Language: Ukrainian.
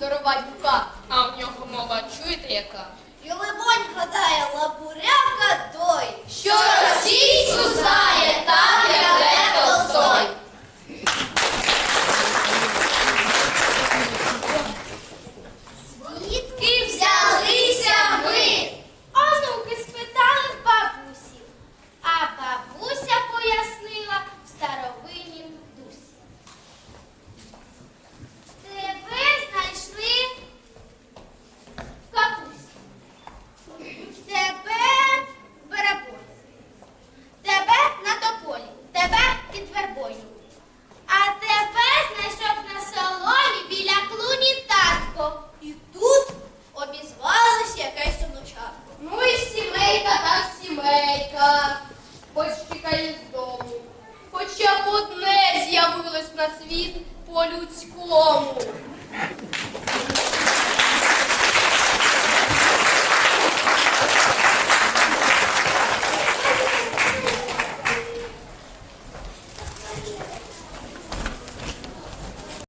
батька. А в нього мова чуєте яка? І лимонь гадає лабуряка втікає з дому. Хоча б одне з'явилось на світ по-людському.